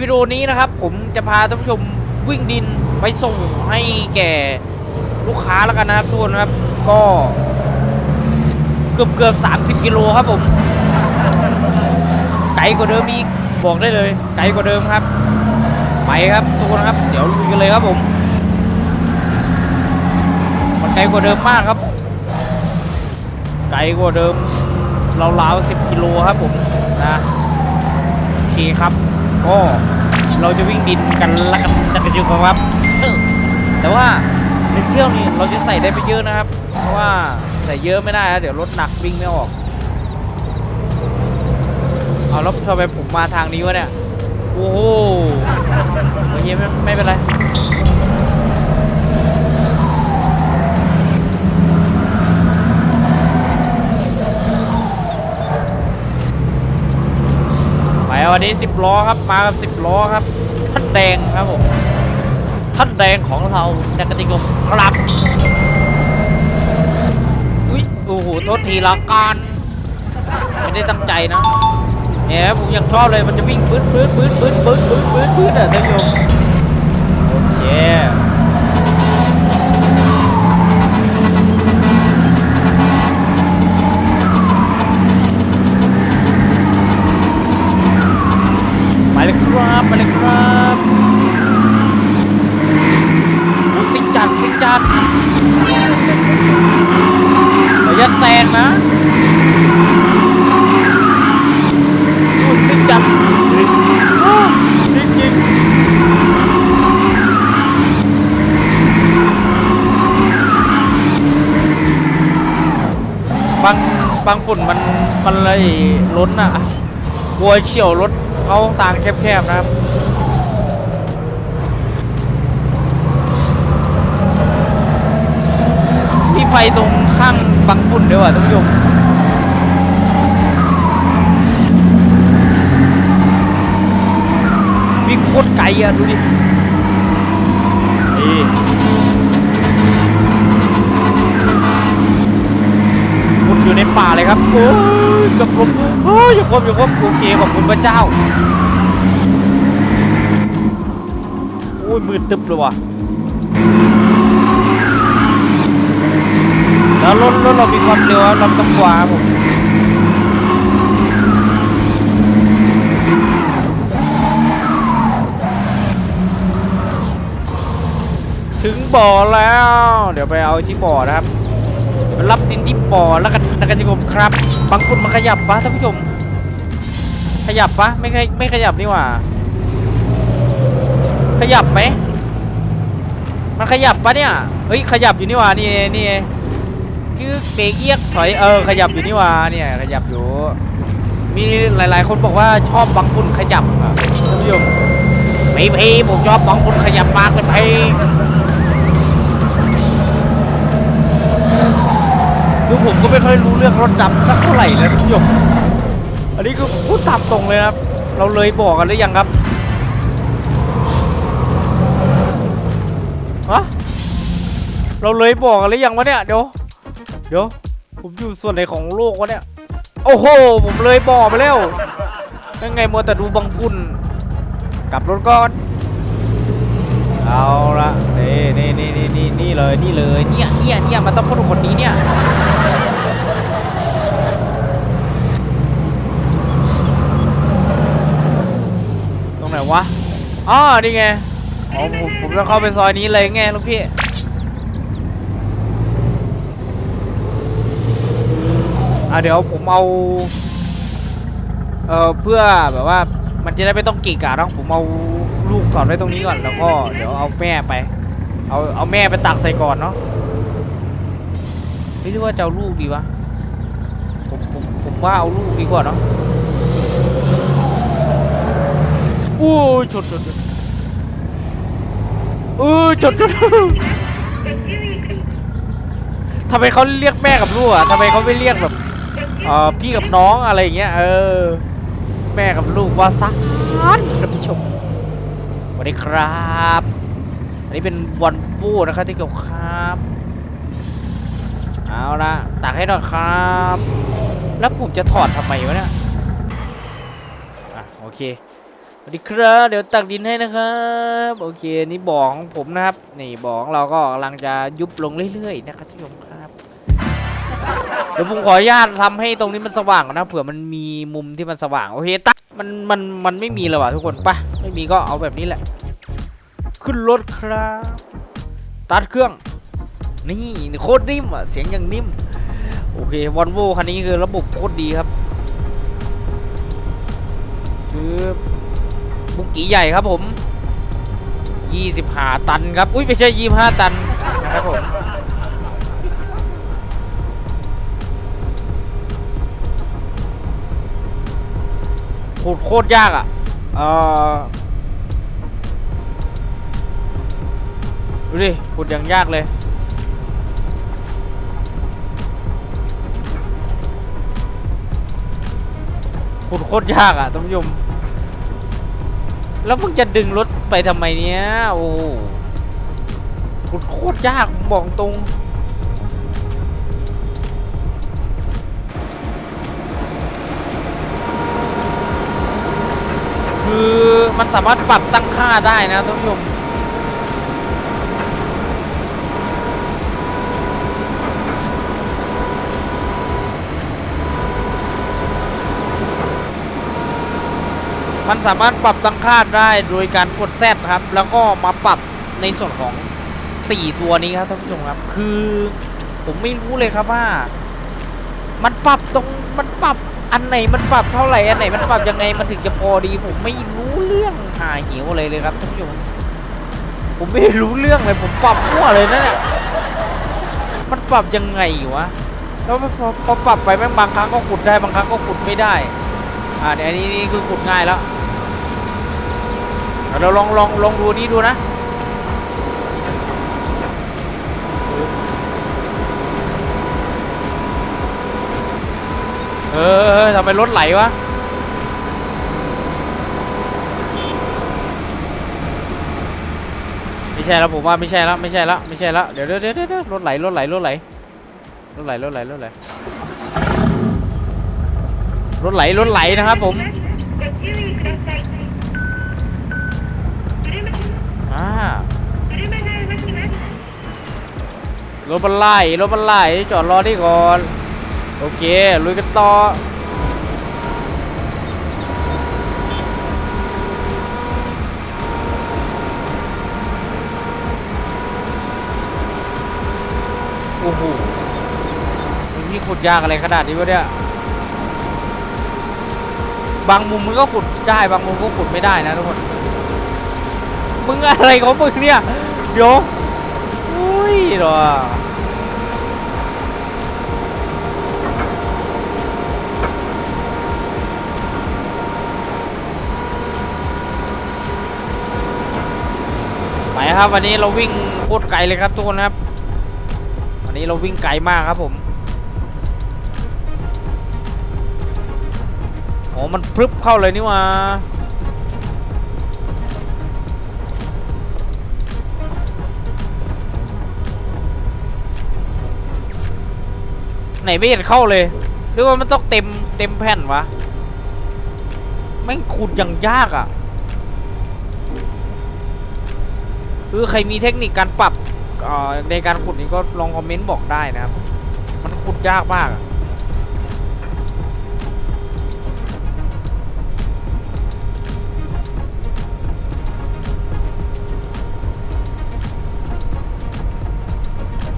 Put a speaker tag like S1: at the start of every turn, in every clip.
S1: วิดีโอนี้นะครับผมจะพาท่านผู้ชมวิ่งดินไปส่งให้แก่ลูกค้าแล้วกันนะครับทุกคนครับ ก็เกือบเกือบ30กิโลครับผมไกลกว่าเดิมอีกบอกได้เลย ไกลกว่าเดิมครับ ไปครับทุกคนครับ เดี๋ยวลุยกันเลยครับผมมันไกลกว่าเดิมมากครับ ไกลกว่าเดิมราวๆ10กิโลครับผมนะโอเคครับ ก็เราจะวิ่งดินกันละกันจักรยานครับแต่ว่าหนึ่งเที่ยวนี้เราจะใส่ได้ไปเยอะนะครับ เพราะว่าใส่เยอะไม่ได้นะเดี๋ยวรถหนักวิ่งไม่ออกเอาแล้วทำไมผมมาทางนี้วะเนี่ย โอ้โหโอเคไม่ไม่เป็นไร วันนี้ 10 ล้อครับ มากับ 10 ล้อครับ ท่านแดงครับผม ท่านแดงของเรานากติกมครับ อุ้ย โอ้โห โทษทีละกัน ไม่ได้ตั้งใจนะเนี่ยผมยังชอบเลยมันจะวิ่งปื้นปื้นปื้นปื้นปื้นปื้นปื้นอะท่านผู้ชมโอเค บางฝุ่นมันมันเลยล้นอะกลัวเฉียวรถเขาทางแคบๆนะครับมีไฟตรงข้างบังฝุ่นด้วยว่ะท่านผู้ชมวิ่งโคตรไกลอะดูดิ อยู่ในป่าเลยครับโอ้ยเกับผมโอ้ยอย่าคมอย่าคมโอเคขอบคุณพระเจ้าโอ้ยมืดตึ๊บเลยว่ะแล้วรถรถเรามีความเร็วรับเราต้องกวครับผมถึงบ่อแล้ว เดี๋ยวไปเอาที่บ่อนะครับ รับดินที่บ่อแล้วกันนะครับที่ผมครับ บางคนมันขยับปะท่านผู้ชม ขยับปะไม่ขยไม่ขยับนี่หว่า ขยับไหมมันขยับปะเนี่ยเฮ้ยขยับอยู่นี่หว่านี่นี่คือเบรกเอียกถอยเออขยับอยู่นี่หว่าเนี่ยขยับอยู่ มีหลาย ๆ คนบอกว่าชอบบังฝุ่นขยับอะท่านผู้ชมพี่พี่ผมชอบบังฝุ่นขยับมากเลยพี่ คือผมก็ไม่ค่อยรู้เรื่องรถดำสักเท่าไหร่เลยท่านผู้ชมอันนี้คือพูดตามตรงเลยครับ เราเลยบอกกันหรือยังครับฮะเราเลยบอกกันหรือยังวะเนี่ยเดี๋ยวเดี๋ยวผมอยู่ส่วนไหนของโลกวะเนี่ย โอ้โห ผมเลยบ่อไปแล้วยังไงมัวแต่ดูบังฝุ่นกลับรถก่อนเอาละนี่นี่นี่นี่นี่เลยนี่เลยเนี่ยเนี่ยเนี่ยมันต้องคนคนนี้เนี่ยตรงไหน วะอ๋อนี่ไงอ๋อผมผมจะเข้าไปซอยนี้เลยไงลูกพี่อะเดี๋ยวผมเอาเอ่อเพื่อแบบว่ามันจะได้ไม่ต้องกีกะต้องผมเอาลูกก่อนไว้ตรงนี้ก่อนแล้วก็เดี๋ยวเอาแม่ไป เอาเอาแม่ไปตักใส่ก่อนเนาะไม่รู้ว่าจะเอาลูกดีวะผมผมผมว่าเอาลูกดีกว่าเนาะ อู้ยชนชนชนอู้ยชนชนทำไมเขาเรียกแม่กับลูกอะทำไมเขาไม่เรียกแบบเอ่อพี่กับน้องอะไรอย่างเงี้ย เออ แม่กับลูกว่าซันท่านผู้ชมสวัสดีครับ อันนี้เป็นวันปูนะครับที่เกี่ยวครับ เอาละตักให้หน่อยครับ แล้วผมจะถอดทำไมวะเนี่ย อะ โอเค วัสดีครับ เดี๋ยวตักดินให้นะครับ โอเค นี่บ่อของผมนะครับ นี่บ่อของเราก็กำลังจะยุบลงเรื่อยๆนะครับท่านผู้ชมครับ เดี๋ยวผมขออนุญาตทำให้ตรงนี้มันสว่างก่อนนะเผื่อมันมีมุมที่มันสว่าง โอเคตัดมันมันมันไม่มีเลยว่ะทุกคนปะไม่มีก็เอาแบบนี้แหละ ขึ้นรถครับ ตัดเครื่อง นี่โคตรนิ่มอะ เสียงอย่างนิ่ม โอเควอลโวคันนี้คือระบบโคตรดีครับซื้อ บุกกี้ใหญ่ครับผม25ตันครับ อุ้ยไม่ใช่25 ตันนะครับผมโคตรโคตรยากอะ เออดูดิขุดอย่างยากเลย ขุดโคตรยากอะท่านผู้ชม แล้วมึงจะดึงรถไปทำไมเนี้ยโอ้โหโคตรยากบอกตรงคือมันสามารถปรับตั้งค่าได้นะท่านผู้ชม มันสามารถปรับตั้งค่าได้โดยการกดแซดครับ แล้วก็มาปรับในส่วนของ 4 ตัวนี้ครับท่านผู้ชมครับ คือผมไม่รู้เลยครับว่า มันปรับตรงมันปรับอันไหนมันปรับเท่าไหร่อันไหนมันปรับยังไงมันถึงจะพอดี ผมไม่รู้เรื่องหาเหิวอะไรเลยครับท่านผู้ชมผมไม่รู้เรื่องเลยผมปรับมั่วเลยนะเนี่ยมันปรับยังไงวะแล้วพอปรับไปแม่งบางครั้งก็ขุดได้บางครั้งก็ขุดไม่ได้อ่าเนี่ยอันนี้นี่คือขุดง่ายแล้ว เอาเราลองลองลองดูนี่ดูนะเออทำไมรถไหลวะไม่ใช่แล้วผมว่าไม่ใช่แล้วไม่ใช่แล้วไม่ใช่แล้วเดี๋ยวเดี๋ยวเดี๋ยวเดี๋ยวรถไหลรถไหลรถไหลรถไหลรถไหลรถไหลรถไหลรถไหลนะครับผม รถมันไลรถมันไลจอดรอที่ก่อน โอเค ลุยกันต่อโอ้โหมันนี่ขุดยากอะไรขนาดนี้วะเนี่ย บางมุมมันก็ขุดได้ บางมุมก็ขุดไม่ได้นะทุกคน มึงอะไรของมึงเนี่ย เดี๋ยว ยรอไปครับวันนี้เราวิ่งโคตรไกลเลยครับทุกคนครับ วันนี้เราวิ่งไกลมากครับผมโอ้มันพรึบเข้าเลยนี่ว่า ไหนไม่เห็นเข้าเลย หรือว่ามันต้องเต็มเต็มแผ่นวะแม่งขุดอย่างยากอะคือใครมีเทคนิคการปรับในการขุดนี้ก็ลองคอมเมนต์บอกได้นะครับ มันขุดยากมากอะ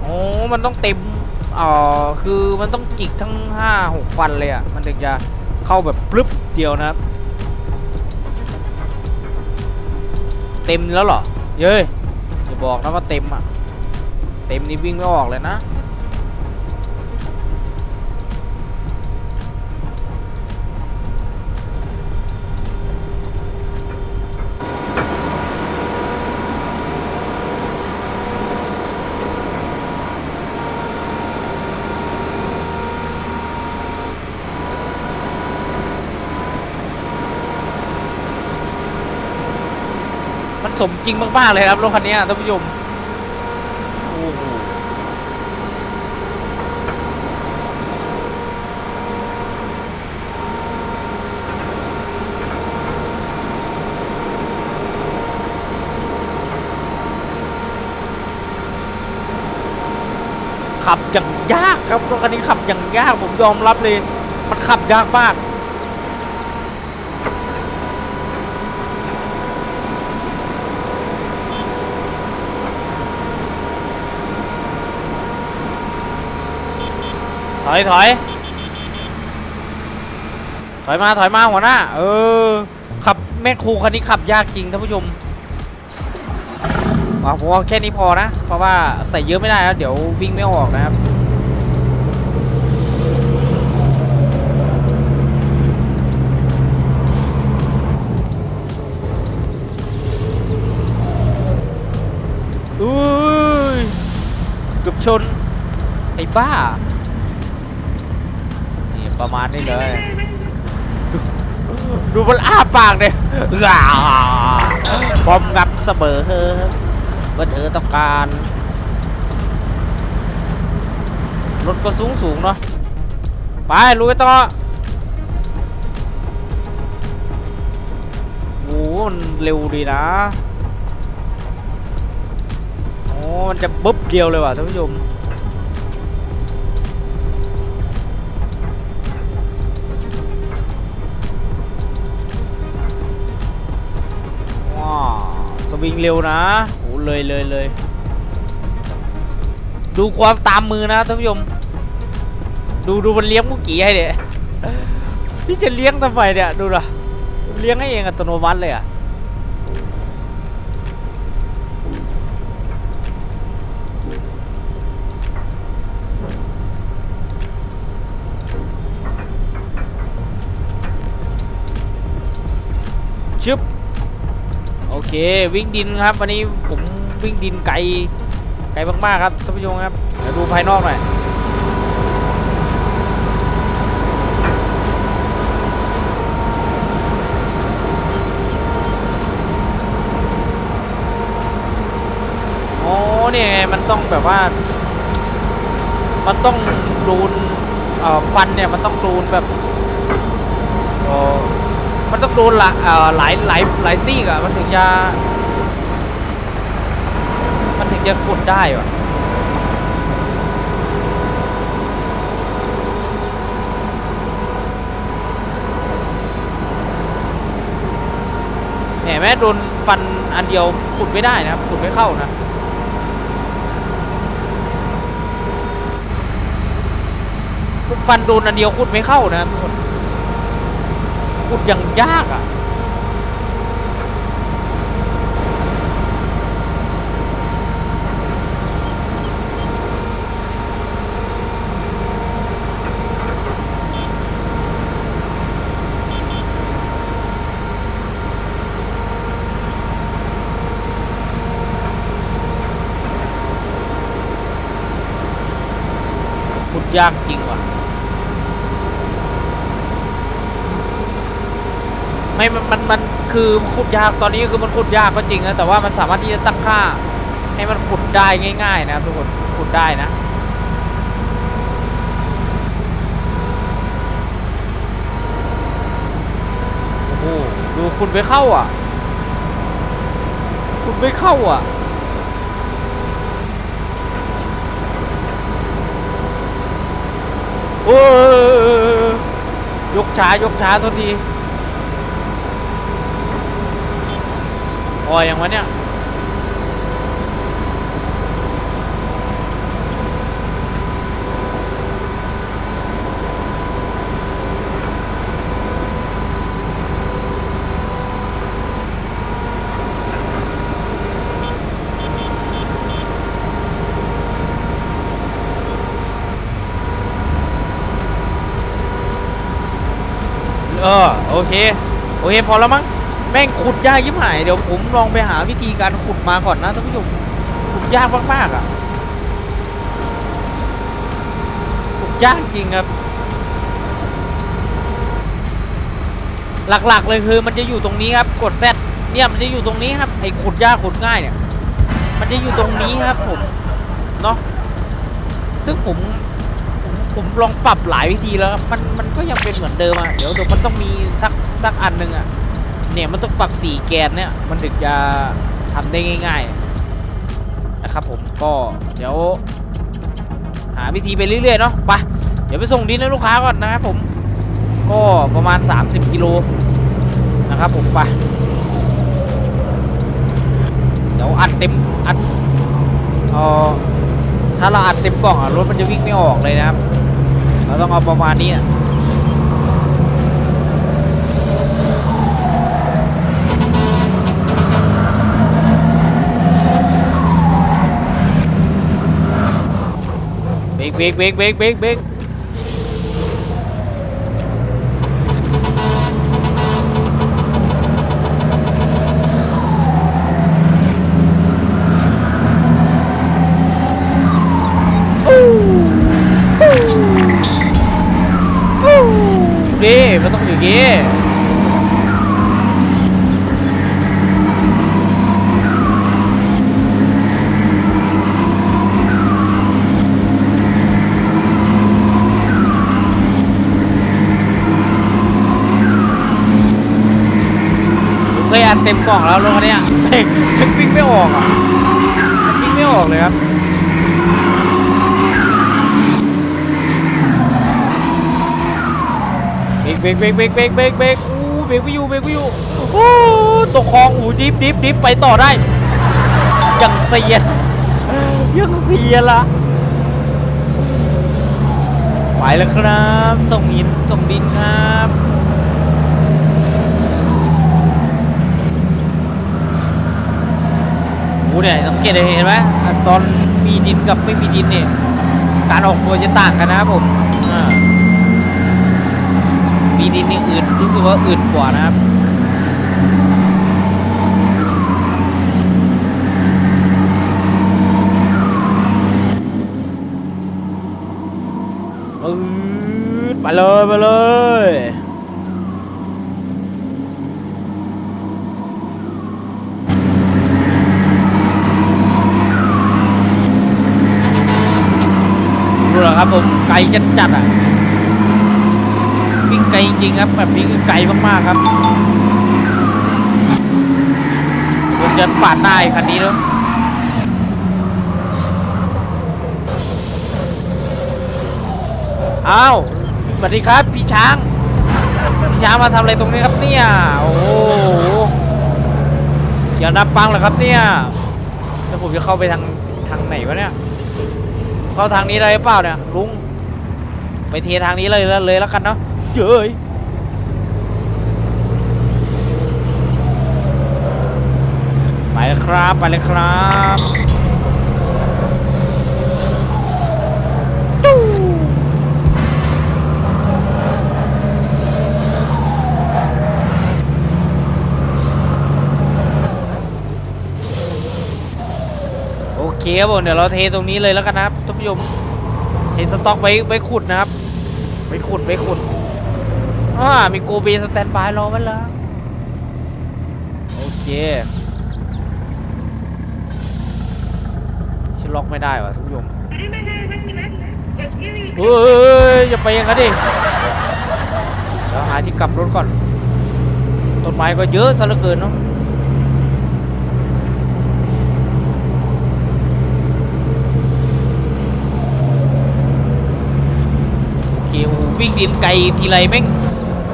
S1: โอ้มันต้องเต็ม อ๋อคือมันต้องจิกทั้งห้าหกฟันเลยอะ มันถึงจะเข้าแบบปลึบเดียวนะครับ เต็มแล้วเหรอ เย้ยอย่าบอกนะว่าเต็มอะ เต็มนี่วิ่งไม่ออกเลยนะ สมจริงมากๆเลยครับรถคันนี้ท่านผู้ชมขับอย่างยากครับรถคันนี้ขับอย่างยากผมยอมรับเลย มันขับยากมาก ถอยถอยถอยมาถอยมาหัวหน้า เออ ขับแม่ครูคันนี้ขับยากจริงท่านผู้ชมอะผมว่าแค่นี้พอนะ เพราะว่าใส่เยอะไม่ได้แล้ว เดี๋ยววิ่งไม่ออกนะครับอุ้ยเกือบชน ไอ้บ้า ประมาณนี้เลย ดูมันอ้าปากเลยอ่าบอมงับเสมอเธอเมื่อเธอต้องการรถก็สูงสูงเนาะไปลุยต่อโอ้โหมันเร็วดีนะโอ้มันจะบึ๊บเดียวเลยว่ะท่านผู้ชม วิ่งเร็วนะโอ้เลยเลยเลยดูความตามมือนะท่านผู้ชมดูดูมันเลี้ยงมุกี้ให้เด็พี่จะเลี้ยงทำไมเนี่ยดูนะเลี้ยงให้เองอัตโนมัติเลยอะ เควิ่งดินครับวันนี้ผมวิ่งดินไกลไกลมากๆครับท่านผู้ชมครับเดี๋ยวดูภายนอกหน่อยโอ้เนี่ยมันต้องแบบว่า มันต้องรูนเอ่อฟันเนี่ยมันต้องรูนแบบโอ้ มันต้องรูนละหลายหลายหลายซี่อะมันถึงจะมันถึงจะขุดได้วะเนี่ยแม้โดนฟันอันเดียวขุดไม่ได้นะครับขุดไม่เข้านะฟันโดนอันเดียวขุดไม่เข้านะครับทุกคน ขุดอย่างยากอะยากจริงว่ะ ไม่มันมันมันคือขุดยากตอนนี้คือมันขุดยากก็จริงนะแต่ว่ามันสามารถที่จะตั้งค่า ให้มันขุดได้ง่าย ๆ นะครับทุกคนขุดได้นะโอ้โหดูขุดไม่เข้าอะขุดไม่เข้าอะโอ้ยยกช้ายกช้าโทษที ออย่างวะเนี่ยเออโอเค โอเค พอแล้วมั้ง แม่งขุดยากยิบหายเดี๋ยวผมลองไปหาวิธีการขุดมาก่อนนะท่านผู้ชมขุดยากมากๆอะขุดยากจริงครับ หลักๆเลยคือมันจะอยู่ตรงนี้ครับกดแซดเนี่ยมันจะอยู่ตรงนี้ครับไอ้ขุดยากขุดง่ายเนี่ย มันจะอยู่ตรงนี้ครับผมเนาะซึ่งผมผมลองปรับหลายวิธีแล้ว มันมันก็ยังเป็นเหมือนเดิมอะเดี๋ยวเดี๋ยวมันต้องมีสักสักอันหนึ่งอะ เนี่ยมันต้องปรับสีแกนเนี่ยมันถึงจะทำได้ง่าย ๆ นะครับผมก็เดี๋ยว หาวิธีไปเรื่อยๆเนาะไปเดี๋ยวไปส่งดินให้ลูกค้าก่อนนะครับผมก็ประมาณ 30กิโลนะครับผมไปเดี๋ยวอัดเต็มอัดเออถ้าเราอัดเต็มกล่องรถมันจะวิ่งไม่ออกเลยนะครับเราต้องเอาประมาณนี้นะ เบรกเบรกเบรกเบรกเบรกเบรก ดิมันเต็มกล่องแล้วรถคันเนี้ยแม่งมันวิ่งไม่ออกอะวิ่งไม่ออกเลยครับเบรกเบรกเบรกเบรกเบรกเบรกเบรกอู้เบรกไม่อยู่เบรกไม่อยู่โอ้ตกคลองอู้ดิฟดิฟดิฟไปต่อได้ยังเสียยังเสียละไปแล้วครับ ส่งหินส่งดินครับ โอ้เนี่ยสังเกตเห็นไหมตอนมีดินกับไม่มีดินเนี่ยการออกตัวจะต่างกันนะครับผมมีดินนี่อื่นรู้สึกว่าอื่นกว่านะครับอืดไปเลยไปเลยดูเหรอ ครับผมไกลจัดจัดอะวิ่งไกลจริงๆครับ แบบนี้คือไกลมากๆครับรถยนต์ปาดหน้าไอ้คันนี้แล้วอ้าวสวัสดีครับพี่ช้าง พี่ช้างมาทำอะไรตรงนี้ครับเนี่ย โอ้โหอย่านับปังเหรอครับเนี่ย แล้วผมจะเข้าไปทางทางไหนวะเนี่ย เข้าทางนี้ได้เปล่าเนี่ยลุงไปเททางนี้เลยเลยแล้วกันเนาะเจ๋ยไปเลยครับ ไปเลยครับ เคครับผมเดี๋ยวเราเทตรงนี้เลยแล้วกันนะครับท่านผู้ชมเทสต็อกไว้ไว้ขุดนะครับไปขุดไปขุดอ่ามีโกเบสแตนบายรอไว้แล้วโอเคฉันล็อกไม่ได้ว่ะทุกผู้ชมเฮ้ยอย่าไปอย่างนั้นดิเดี๋ยวหาที่กลับรถก่อนต้นไม้ก็เยอะซะเหลือเกินเนาะ เคโอ้โหวิ่งดินไกลทีไรแม่ง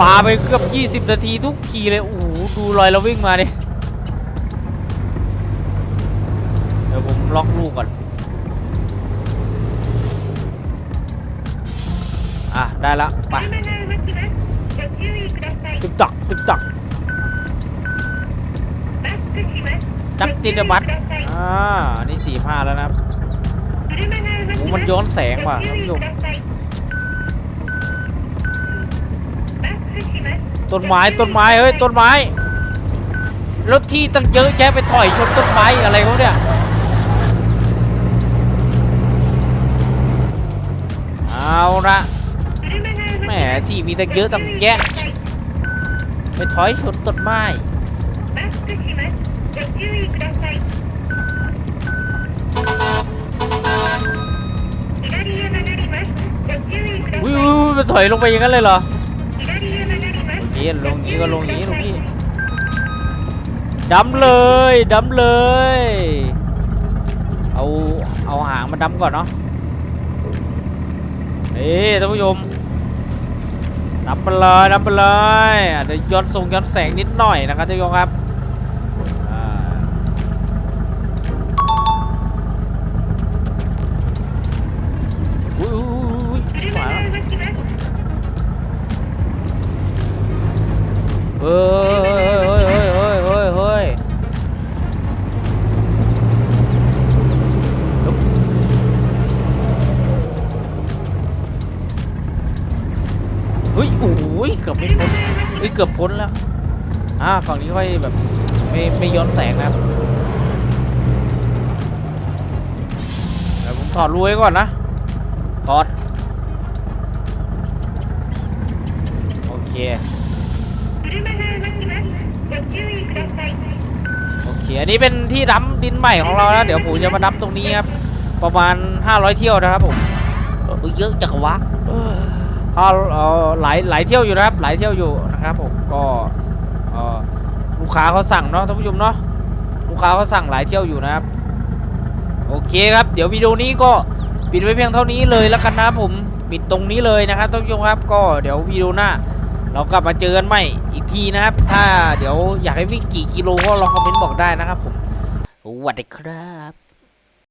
S1: ปาไปเกือบ 20 นาทีทุกทีเลยโอ้โหดูรอยเราวิ่งมาดิเดี๋ยวผมล็อกลูกก่อน อะ ได้แล้วไปตึกจักตึกจักจักตินบัตอ่า นี่สี่ห้าแล้วนะครับโอ้มันย้อนแสงว่ะท่านผู้ชม ต้นไม้ต้นไม้เฮ้ยต้นไม้รถที่ตั้งเยอะแยะไปถอยชนต้นไม้อะไรเขาเนี่ยเอาละแหมที่มีตั้งเยอะตั้งแยะไปถอยชนต้นไม้อุ้ยอุ้ยมันถอยลงไปอย่างนั้นเลยเหรอ นี้ลงอย่างนี้ก็ลงอย่างนี้ลูกพี่ดำเลยดำเลย เอาเอาหางมาดำก่อนเนาะนี่ท่านผู้ชมดับไปเลยดับไปเลยอาจจะย้อนทรงย้อนแสงนิดหน่อยนะครับท่านผู้ชมครับ เฮ้ยเฮ้ยเฮ้ยเฮ้ยเฮ้ยเฮ้ยโอ้ยเกือบไม่พ้นเฮ้ยเกือบพ้นแล้วอ่าฝั่งนี้ค่อยแบบไม่ไม่ย้อนแสงนะครับเดี๋ยวผมถอดรูไว้ก่อนนะถอดโอเค โอเค อันนี้เป็นที่ดั้มดินใหม่ของเรานะเดี๋ยวผมจะมาดั้มตรงนี้ครับ ประมาณ 500 เที่ยวนะครับผมเออเยอะจังวะเออเอาหลายหลายเที่ยวอยู่นะครับ หลายเที่ยวอยู่นะครับผมก็ลูกค้าเขาสั่งเนาะท่านผู้ชมเนาะลูกค้าเขาสั่งหลายเที่ยวอยู่นะครับ โอเคครับ เดี๋ยววิดีโอนี้ก็ปิดไว้เพียงเท่านี้เลยแล้วกันนะผมปิดตรงนี้เลยนะครับท่านผู้ชมครับ ก็เดี๋ยววิดีโอหน้า เรากลับมาเจอกันใหม่อีกทีนะครับ ถ้าเดี๋ยวอยากให้วิ่งกี่กิโลก็ลองคอมเมนต์บอกได้นะครับผมสวัสดีครับ